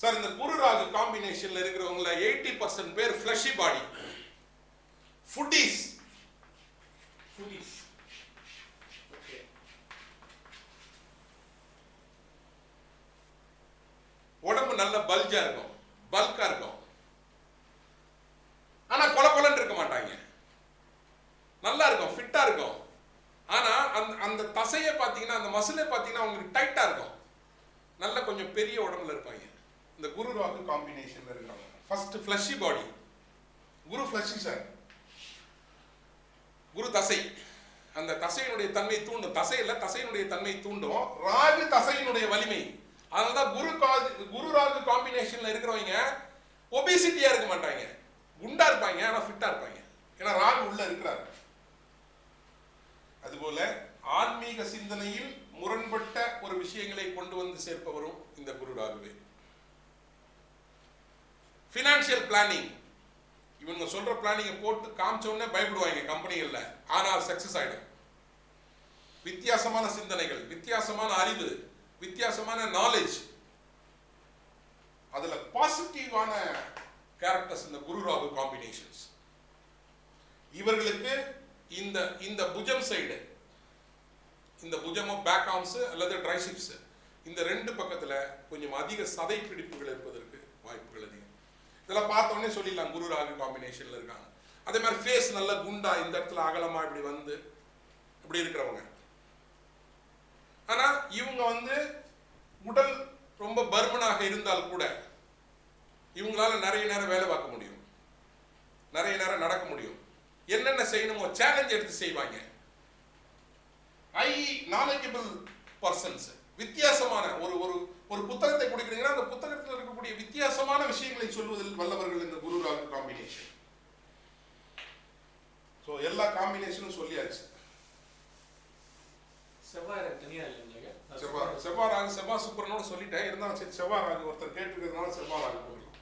Sir இந்த குரு ராகு காம்பினேஷன்ல இருக்கிறவங்கள எயிட்டி பர்சன்ட் பேர் ஃபிளஷி பாடி ஃபுட்டீஸ் ஃபுட்டீஸ் உடம்பு நல்ல பல்ஜா இருக்கும். பல்கா இருக்கும். ஆனா கொல கொலன்னு இருக்க மாட்டாங்க. நல்லா இருக்கும் ஃபிட்டா இருக்கும். ஆனா அந்த அந்த தசையை பார்த்தீங்கன்னா அந்த மசிலை பார்த்தீங்கன்னா அவங்களுக்கு டைட்டா இருக்கும். நல்ல கொஞ்சம் பெரிய உடம்புல இருப்பாங்க. இந்த குரு ராகு காம்பினேஷன்ல இருக்காங்க. ஃபர்ஸ்ட் ஃப்ளஷி பாடி குரு ஃப்ளஷி சார் குரு தசை. அந்த தசையினுடைய தன்மை தூண்டும். தசையில தசையினுடைய தன்மை தூண்டும். ராகு தசையினுடைய வலிமை. அதனாலதான் குரு குரு ராகு காம்பினேஷன்ல இருக்கிறவங்க ஒபிசிட்டியா இருக்க மாட்டாங்க. குண்டா இருப்பாங்க ஆனா ஃபிட்டா இருப்பாங்க. ஏன்னா ராகு உள்ள இருக்கிறாரு. அதுபோல ஆன்மீக சிந்தனையில் முரண்பட்ட ஒரு விஷயங்களை கொண்டு வந்து சேர்ப்பவரும் இந்த குரு ராகுவே. ஃபினான்ஷியல் பிளானிங் இவங்க சொல்ற பிளானிங்கை போட்டு காமிச்சோடனே பயப்படுவாங்க கம்பெனிகளில். ஆனால் சக்சஸ் ஆகிடும் வித்தியாசமான சிந்தனைகள் வித்தியாசமான அறிவு வித்தியாசமான நாலேஜ் அதில் பாசிட்டிவான கேரக்டர்ஸ் இந்த குரு ராகு காம்பினேஷன்ஸ் இவர்களுக்கு இந்த இந்த புஜம் சைடு இந்த புஜமோ பேக் ஆம்ஸு அல்லது ட்ரைஷிப்ஸு இந்த ரெண்டு பக்கத்தில் கொஞ்சம் அதிக சதை பிடிப்புகள் இருப்பதற்கு இதெல்லாம் பார்த்தோன்னே சொல்லிடலாம் குரு ராகு காம்பினேஷன்ல இருக்காங்க. அதே மாதிரி ஃபேஸ் நல்ல குண்டா இந்த இடத்துல அகலமா இப்படி வந்து இப்படி இருக்கிறவங்க. ஆனா இவங்க வந்து உடல் ரொம்ப பர்மனாக இருந்தால் கூட இவங்களால நிறைய நேரம் வேலை பார்க்க முடியும். நிறைய நேரம் நடக்க முடியும். என்னென்ன செய்யணுமோ சேலஞ்ச் எடுத்து செய்வாங்க. ஐ நாலேஜபிள் பர்சன்ஸ் வித்தியாசமான ஒரு ஒரு ஒரு புத்தகத்தை கொடுக்குறீங்கன்னா அந்த புத்தகத்தில் இருக்கக்கூடிய வித்தியாசமான விஷயங்களை சொல்வதில் வல்லவர்கள் இந்த குரு ராகு காம்பினேஷன் ஸோ எல்லா காம்பினேஷனும் சொல்லியாச்சு. செவ்வாய் தனியா இல்லைங்க. செவ்வாய் செவ்வாய் ராகு செவ்வாய் சுப்பரனோட சொல்லிட்டேன். இருந்தாலும் சரி செவ்வாய் ராகு ஒருத்தர் கேட்டுக்கிறதுனால செவ்வாய் ராகு போட்டுக்கலாம்